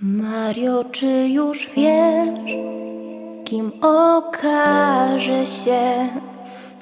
Mario, czy już wiesz, kim okaże się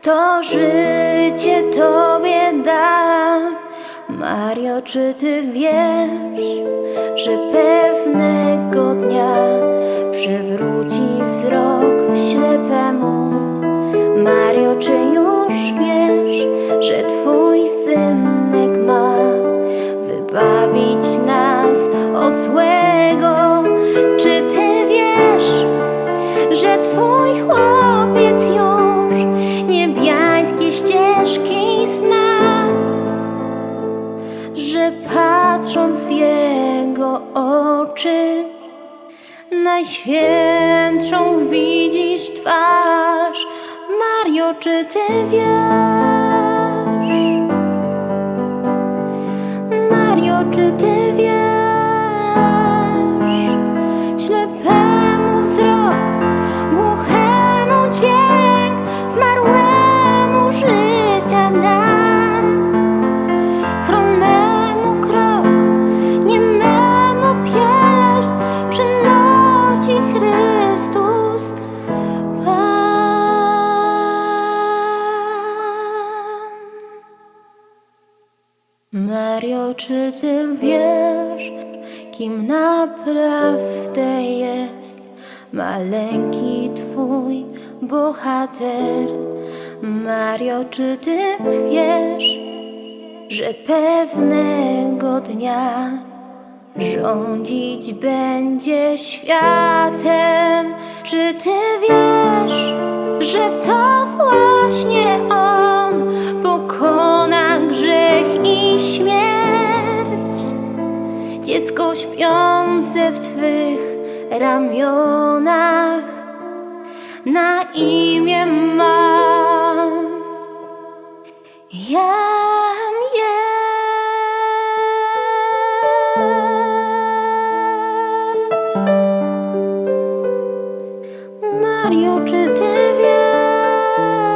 kto życie tobie da. Mario, czy ty wiesz, że pewnego dnia przywróci wzrok ślepemu? Mario, czy już wiesz, że twój oczy, najświętszą widzisz twarz. Mario, czy ty wiesz? Mario, czy ty wiesz? Mario, czy ty wiesz, kim naprawdę jest maleńki twój bohater? Mario, czy ty wiesz, że pewnego dnia rządzić będzie światem? Czy ty wiesz, że to właśnie on w Twych ramionach na imię mam. Jam jest. Mario, czy Ty wiesz?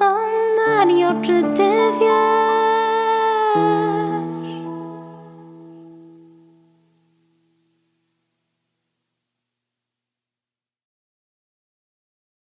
O Mario, czy Ty